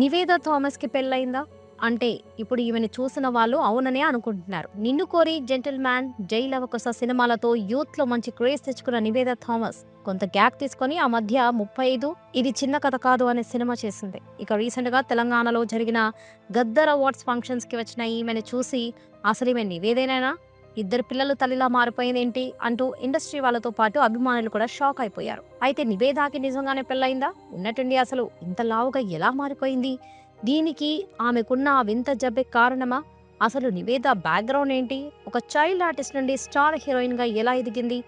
నివేద థామస్కి పెళ్ళయిందా? అంటే ఇప్పుడు ఈమెను చూసిన వాళ్ళు అవుననే అనుకుంటున్నారు. నిన్ను కోరి జెంటిల్ మ్యాన్ జైల్ అవకాశ సినిమాలతో యూత్లో మంచి క్రేజ్ తెచ్చుకున్న నివేద థామస్ కొంత గ్యాప్ తీసుకొని ఆ మధ్య ముప్పై ఐదు ఇది చిన్న కథ కాదు అనే సినిమా చేసింది. ఇక రీసెంట్గా తెలంగాణలో జరిగిన గద్దర్ అవార్డ్స్ ఫంక్షన్స్కి వచ్చిన ఈమెను చూసి అసలు ఈమె నివేదేనైనా? ఇద్దరు పిల్లలు తల్లిలా మారిపోయిందేంటి అంటూ ఇండస్ట్రీ వాళ్ళతో పాటు అభిమానులు కూడా షాక్ అయిపోయారు. అయితే నివేదాకి నిజంగానే పెళ్ళయిందా? ఉన్నట్టుండి అసలు ఇంత లావుగా ఎలా మారిపోయింది? దీనికి ఆమెకున్న ఆ వింత జబ్బె కారణమా? అసలు నివేద బ్యాక్గ్రౌండ్ ఏంటి? ఒక చైల్డ్ ఆర్టిస్ట్ నుండి స్టార్ హీరోయిన్గా ఎలా ఎదిగింది?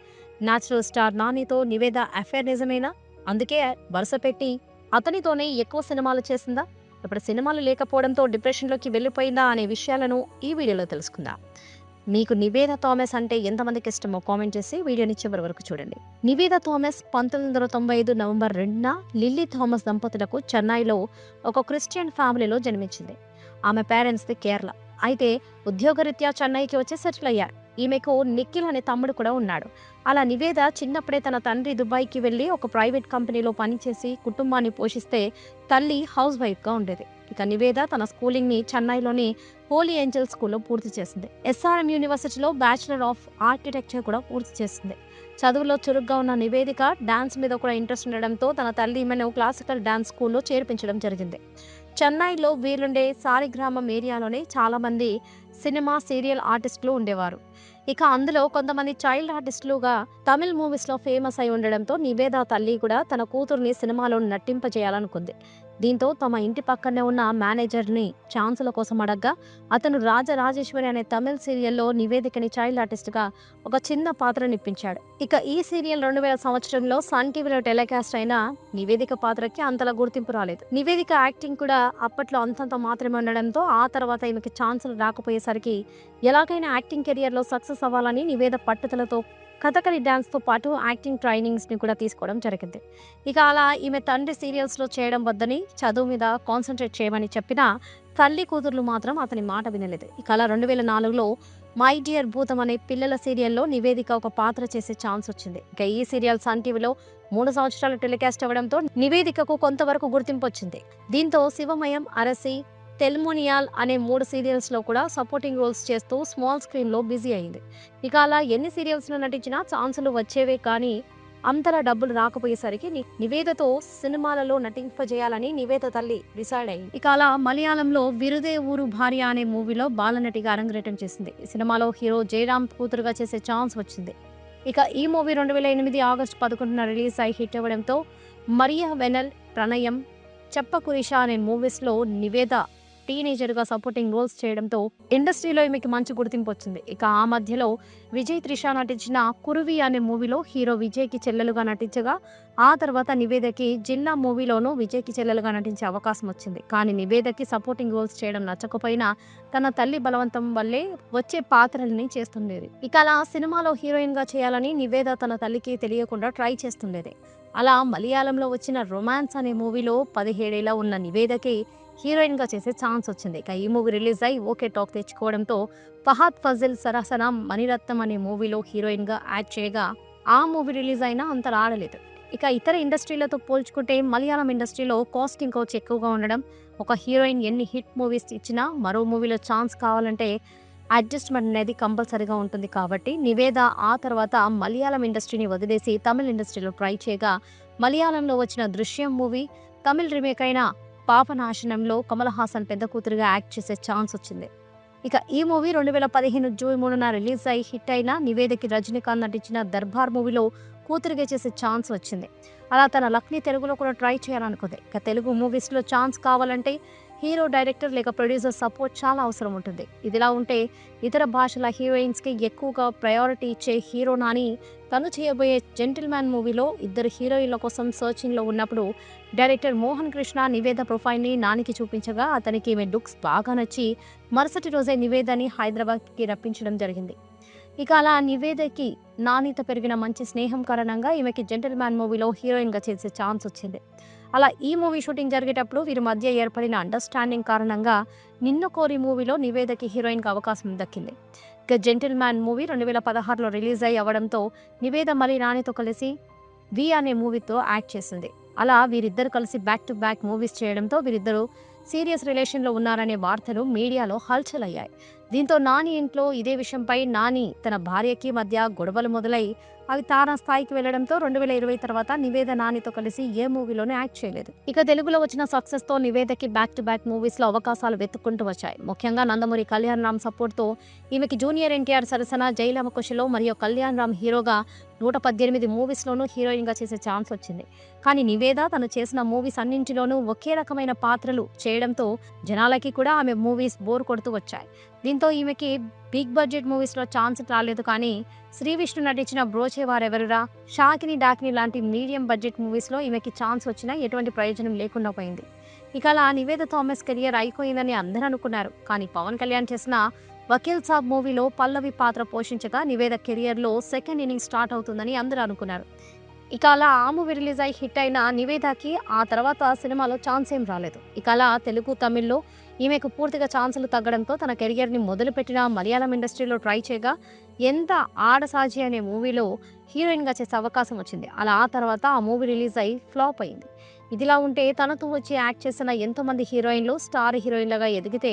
న్యాచురల్ స్టార్ నానితో నివేద అఫేర్ నిజమేనా? అందుకే వరుస పెట్టి అతనితోనే ఎక్కువ సినిమాలు చేసిందా? ఇప్పుడు సినిమాలు లేకపోవడంతో డిప్రెషన్లోకి వెళ్ళిపోయిందా అనే విషయాలను ఈ వీడియోలో తెలుసుకుందాం. మీకు నివేద థామస్ అంటే ఎంతమందికి ఇష్టమో కామెంట్ చేసి వీడియోని చివరి వరకు చూడండి. నివేద థామస్ పంతొమ్మిది వందల తొంభై ఐదు నవంబర్ రెండున లిల్లీ థామస్ దంపతులకు చెన్నైలో ఒక క్రిస్టియన్ ఫ్యామిలీలో జన్మించింది. ఆమె పేరెంట్స్ది కేరళ. అయితే ఉద్యోగరీత్యా చెన్నైకి వచ్చి సెటిల్ అయ్యారు. ఈమెకు నిఖిల్ అనే తమ్ముడు కూడా ఉన్నాడు. అలా నివేద చిన్నప్పుడే తన తండ్రి దుబాయ్కి వెళ్ళి ఒక ప్రైవేట్ కంపెనీలో పనిచేసి కుటుంబాన్ని పోషిస్తే తల్లి హౌస్ వైఫ్గా ఉండేది. ఇక నివేద తన స్కూలింగ్ని చెన్నైలోని హోలీ ఏంజల్ స్కూల్లో పూర్తి చేసింది. ఎస్ఆర్ఎం యూనివర్సిటీలో బ్యాచిలర్ ఆఫ్ ఆర్కిటెక్చర్ కూడా పూర్తి చేసింది. చదువులో చురుగ్గా ఉన్న నివేదిక డాన్స్ మీద కూడా ఇంట్రెస్ట్ ఉండడంతో తన తల్లి ఈమెను క్లాసికల్ డాన్స్ స్కూల్లో చేర్పించడం జరిగింది. చెన్నైలో వీరుండే సాలిగ్రామం ఏరియాలోనే చాలామంది సినిమా సీరియల్ ఆర్టిస్టులు ఉండేవారు. ఇక అందులో కొంతమంది చైల్డ్ ఆర్టిస్టులుగా తమిళ్ మూవీస్లో ఫేమస్ అయి ఉండడంతో నివేద తల్లి కూడా తన కూతుర్ని సినిమాలో నటింపజేయాలనుకుంది. దీంతో తమ ఇంటి పక్కనే ఉన్న మేనేజర్ని ఛాన్సుల కోసం అడగ్గా అతను రాజరాజేశ్వరి అనే తమిళ్ సీరియల్లో నివేదికని చైల్డ్ ఆర్టిస్ట్గా ఒక చిన్న పాత్రని ఇప్పించాడు ఇక ఈ సీరియల్ రెండు వేల సంవత్సరంలో సన్ టీవీలో టెలికాస్ట్ అయిన నివేదిక పాత్రకి అంతలా గుర్తింపు రాలేదు. నివేదిక యాక్టింగ్ కూడా అప్పట్లో అంతంత మాత్రమే ఉండడంతో ఆ తర్వాత ఈమెకి ఛాన్సులు రాకపోయేసరికి ఎలాగైనా యాక్టింగ్ కెరియర్లో సక్సెస్ అవ్వాలని నివేద పట్టుదలతో కథకలి డ్యాన్స్తో పాటు యాక్టింగ్ ట్రైనింగ్స్ని కూడా తీసుకోవడం జరిగింది. ఇక అలా ఈమె తండ్రి సీరియల్స్లో చేయడం వద్దని చదువు మీద కాన్సన్ట్రేట్ చేయమని చెప్పినా తల్లి కూతుర్లు మాత్రం అతని మాట వినలేదు. ఇక అలా రెండు వేల నాలుగులో మై డియర్ భూతం అనే పిల్లల సీరియల్లో నివేదిక ఒక పాత్ర చేసే ఛాన్స్ వచ్చింది. ఇక ఈ సీరియల్ సన్ టీవీలో మూడు సంవత్సరాలు టెలికాస్ట్ అవ్వడంతో నివేదికకు కొంతవరకు గుర్తింపు వచ్చింది. దీంతో శివమయం అరసి తెల్మోనియాల్ అనే మూడు సీరియల్స్లో కూడా సపోర్టింగ్ రోల్స్ చేస్తూ స్మాల్ స్క్రీన్లో బిజీ అయింది. ఇక అలా ఎన్ని సీరియల్స్లో నటించినా ఛాన్సులు వచ్చేవే కానీ అంతలా డబ్బులు రాకపోయేసరికి నివేదతో సినిమాలలో నటింపజేయాలని నివేద తల్లి డిసైడ్ అయింది. ఇక అలా మలయాళంలో విరుదే ఊరు భార్య అనే మూవీలో బాలనటిగా అరంగేటం చేసింది. ఈ సినిమాలో హీరో జయరామ్ కూతురుగా చేసే ఛాన్స్ వచ్చింది. ఇక ఈ మూవీ రెండు వేల ఎనిమిది ఆగస్టు పదకొండున రిలీజ్ అయి హిట్ అవ్వడంతో మరియా వెనల్ ప్రణయం చెప్పకురిష అనే మూవీస్లో నివేద టీనేజర్గా సపోర్టింగ్ రోల్స్ చేయడంతో ఇండస్ట్రీలో ఈమెకి మంచి గుర్తింపు వచ్చింది. ఇక ఆ మధ్యలో విజయ్ త్రిష నటించిన కురువి అనే మూవీలో హీరో విజయ్కి చెల్లెలుగా నటించగా ఆ తర్వాత నివేదకి జిల్లా మూవీలోనూ విజయ్కి చెల్లెలుగా నటించే అవకాశం వచ్చింది. కానీ నివేదకి సపోర్టింగ్ రోల్స్ చేయడం నచ్చకపోయినా తన తల్లి బలవంతం వల్లే వచ్చే పాత్రల్ని చేస్తుండేది. ఇక అలా సినిమాలో హీరోయిన్గా చేయాలని నివేద తన తల్లికి తెలియకుండా ట్రై చేస్తుండేది. అలా మలయాళంలో వచ్చిన రొమాన్స్ అనే మూవీలో పదిహేడేలా ఉన్న నివేదకి హీరోయిన్గా చేసే ఛాన్స్ వచ్చింది. ఇక ఈ మూవీ రిలీజ్ అయ్యి ఓకే టాక్ తెచ్చుకోవడంతో ఫహాద్ ఫజిల్ సరసన మణిరత్నం అనే మూవీలో హీరోయిన్గా యాడ్ చేయగా ఆ మూవీ రిలీజ్ అయినా అంత రాడలేదు ఇక ఇతర ఇండస్ట్రీలతో పోల్చుకుంటే మలయాళం ఇండస్ట్రీలో కాస్టింగ్ కోచ్ ఎక్కువగా ఉండడం ఒక హీరోయిన్ ఎన్ని హిట్ మూవీస్ ఇచ్చినా మరో మూవీలో ఛాన్స్ కావాలంటే అడ్జస్ట్మెంట్ అనేది కంపల్సరీగా ఉంటుంది కాబట్టి నివేద ఆ తర్వాత మలయాళం ఇండస్ట్రీని వదిలేసి తమిళ ఇండస్ట్రీలో ట్రై చేయగా మలయాళంలో వచ్చిన దృశ్యం మూవీ తమిళ్ రీమేక్ అయిన పాపనాశనంలో కమల్ హాసన్ పెద్ద కూతురుగా యాక్ట్ చేసే ఛాన్స్ వచ్చింది. ఇక ఈ మూవీ రెండు వేల పదిహేను జూన్ మూడున రిలీజ్ అయి హిట్ అయిన నివేదకి రజనీకాంత్ నటించిన దర్బార్ మూవీలో కూతురుగా చేసే ఛాన్స్ వచ్చింది. అలా తన లక్ని తెలుగులో కూడా ట్రై చేయాలనుకుంది. ఇక తెలుగు మూవీస్లో ఛాన్స్ కావాలంటే హీరో డైరెక్టర్ లేక ప్రొడ్యూసర్ సపోర్ట్ చాలా అవసరం ఉంటుంది. ఇదిలా ఉంటే ఇతర భాషల హీరోయిన్స్కి ఎక్కువగా ప్రయారిటీ ఇచ్చే హీరో నాని తను చేయబోయే జెంటిల్మ్యాన్ మూవీలో ఇద్దరు హీరోయిన్ల కోసం సర్చింగ్లో ఉన్నప్పుడు డైరెక్టర్ మోహన్ కృష్ణ నివేద ప్రొఫైల్ని నానికి చూపించగా అతనికి ఈమె లుక్స్ బాగా నచ్చి మరుసటి రోజే నివేదని హైదరాబాద్కి రప్పించడం జరిగింది. ఇక అలా నివేదకి నాణ్యత పెరిగిన మంచి స్నేహం కారణంగా ఈమెకి జెంటిల్మ్యాన్ మూవీలో హీరోయిన్గా చేసే ఛాన్స్ వచ్చింది. అలా ఈ మూవీ షూటింగ్ జరిగేటప్పుడు వీరి మధ్య ఏర్పడిన అండర్స్టాండింగ్ కారణంగా నిన్ను కోరి మూవీలో నివేదకి హీరోయిన్కి అవకాశం దక్కింది. ఇక జెంటిల్ మ్యాన్ మూవీ రెండు వేల పదహారులో రిలీజ్ అయ్యి అవ్వడంతో నివేద మళ్ళీ నానితో కలిసి వి అనే మూవీతో యాక్ట్ చేసింది. అలా వీరిద్దరు కలిసి బ్యాక్ టు బ్యాక్ మూవీస్ చేయడంతో వీరిద్దరూ సీరియస్ రిలేషన్లో ఉన్నారనే వార్తలు మీడియాలో హల్చల్ అయ్యాయి. దీంతో నాని ఇంట్లో ఇదే విషయంపై నాని తన భార్యకి మధ్య గొడవలు మొదలై అవి తారా స్థాయికి వెళ్ళడంతో రెండు వేల ఇరవై తర్వాత నివేద నానితో కలిసి ఏ మూవీలోనే యాక్ట్ చేయలేదు. ఇక తెలుగులో వచ్చిన సక్సెస్తో నివేదకి బ్యాక్ టు బ్యాక్ మూవీస్లో అవకాశాలు వెతుక్కుంటూ వచ్చాయి. ముఖ్యంగా నందమూరి కళ్యాణ్ రామ్ సపోర్ట్తో ఈమెకి జూనియర్ ఎన్టీఆర్ సరసన జైలమ కుషిలో మరియు కళ్యాణ్ రామ్ హీరోగా నూట పద్దెనిమిది మూవీస్లోనూ హీరోయిన్గా చేసే ఛాన్స్ వచ్చింది. కానీ నివేద తను చేసిన మూవీస్ అన్నింటిలోనూ ఒకే రకమైన పాత్రలు చేయడంతో జనాలకి కూడా ఆమె మూవీస్ బోర్ కొడుతూ వచ్చాయి. దీంతో ఈమెకి బిగ్ బడ్జెట్ మూవీస్లో ఛాన్స్ రాలేదు కానీ శ్రీ విష్ణు నటించిన బ్రోచే వారెవరురా? షాకిని డాకిని లాంటి మీడియం బడ్జెట్ మూవీస్లో ఈమెకి ఛాన్స్ వచ్చినా ఎటువంటి ప్రయోజనం లేకుండా పోయింది. ఇక అలా నివేద థామస్ కెరియర్ అయిపోయిందని అందరూ అనుకున్నారు. కానీ పవన్ కళ్యాణ్ చేసిన వకీల్ సాబ్ మూవీలో పల్లవి పాత్ర పోషించగా నివేద కెరియర్లో సెకండ్ ఇన్నింగ్ స్టార్ట్ అవుతుందని అందరూ అనుకున్నారు. ఇక అలా ఆ మూవీ రిలీజ్ అయి హిట్ అయిన నివేదాకి ఆ తర్వాత సినిమాలో ఛాన్స్ ఏం రాలేదు. ఇక అలా తెలుగు తమిళ్ళో ఈమెకు పూర్తిగా ఛాన్సులు తగ్గడంతో తన కెరియర్ని మొదలుపెట్టిన మలయాళం ఇండస్ట్రీలో ట్రై చేయగా ఎంత ఆడసాజి అనే మూవీలో హీరోయిన్గా చేసే అవకాశం వచ్చింది. అలా ఆ తర్వాత ఆ మూవీ రిలీజ్ అయి ఫ్లాప్ అయింది. ఇదిలా ఉంటే తనతో వచ్చి యాక్ట్ చేసిన ఎంతోమంది హీరోయిన్లు స్టార్ హీరోయిన్లుగా ఎదిగితే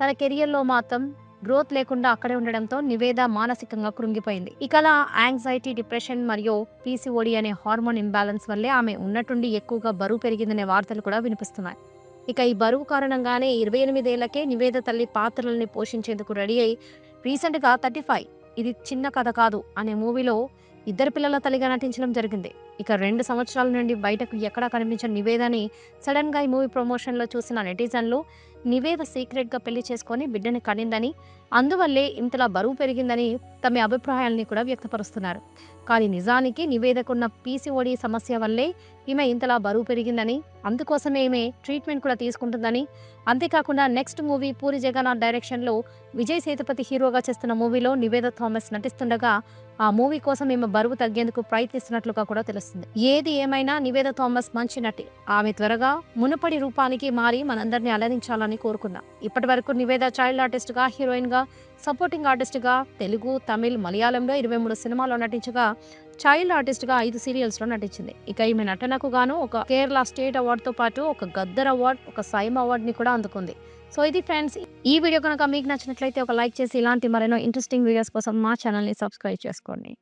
తన కెరియర్లో మాత్రం గ్రోత్ లేకుండా అక్కడే ఉండడంతో నివేద మానసికంగా కృంగిపోయింది. ఇక అలా యాంగ్జైటీ డిప్రెషన్ మరియు పీసీఓడి అనే హార్మోన్ ఇంబ్యాలెన్స్ వల్లే ఆమె ఉన్నట్టుండి ఎక్కువగా బరువు పెరిగిందనే వార్తలు కూడా వినిపిస్తున్నాయి. ఇక ఈ బరువు కారణంగానే ఇరవై ఎనిమిదేళ్ళకే నివేద తల్లి పాత్రలని పోషించేందుకు రెడీ అయి రీసెంట్గా థర్టీ ఫైవ్ ఇది చిన్న కథ కాదు అనే మూవీలో ఇద్దరు పిల్లల తల్లిగా నటించడం జరిగింది. ఇక రెండు సంవత్సరాల నుండి బయటకు ఎక్కడా కనిపించిన నివేదని సడన్గా ఈ మూవీ ప్రమోషన్లో చూసిన నెటిజన్లు నివేద సీక్రెట్గా పెళ్ళి చేసుకొని బిడ్డని కనిందని అందువల్లే ఇంతలా బరువు పెరిగిందని తమ అభిప్రాయాల్ని కూడా వ్యక్తపరుస్తున్నారు. కానీ నిజానికి నివేదకున్న పీసీఓడి సమస్య వల్లే ఈమె ఇంతలా బరువు పెరిగిందని అందుకోసమే ఈమె ట్రీట్మెంట్ కూడా తీసుకుంటుందని అంతేకాకుండా నెక్స్ట్ మూవీ పూరి జగన్నాథ్ డైరెక్షన్లో విజయ్ సేతుపతి హీరోగా చేస్తున్న మూవీలో నివేద థామస్ నటిస్తుండగా ఆ మూవీ కోసం ఈమె బరువు తగ్గేందుకు ప్రయత్నిస్తున్నట్లుగా కూడా తెలుస్తుంది. ఏది ఏమైనా నివేద థామస్ మంచి నటి ఆమె త్వరగా మునుపడి రూపానికి మారి మనందరినీ అలరించాలని కోరుకుందాం. ఇప్పటి వరకు నివేద చైల్డ్ ఆర్టిస్ట్గా హీరోయిన్గా హీరోయిన్గా సపోర్టింగ్ ఆర్టిస్ట్గా తెలుగు తమిళ్ మలయాళంలో ఇరవై మూడు సినిమాల్లో నటించగా చైల్డ్ ఆర్టిస్ట్గా ఐదు సీరియల్స్లో నటించింది. ఇక ఈమె నటనకు గాను ఒక కేరళ స్టేట్ అవార్డుతో పాటు ఒక గద్దర్ అవార్డ్ ఒక సైమ్ అవార్డుని కూడా అందుకుంది. సో ఇది ఫ్రెండ్స్ ఈ వీడియో కనుక మీకు నచ్చినట్లయితే ఒక లైక్ చేసి ఇలాంటి మరెన్నో ఇంట్రెస్టింగ్ వీడియోస్ కోసం మా ఛానల్ని సబ్స్క్రైబ్ చేసుకోండి.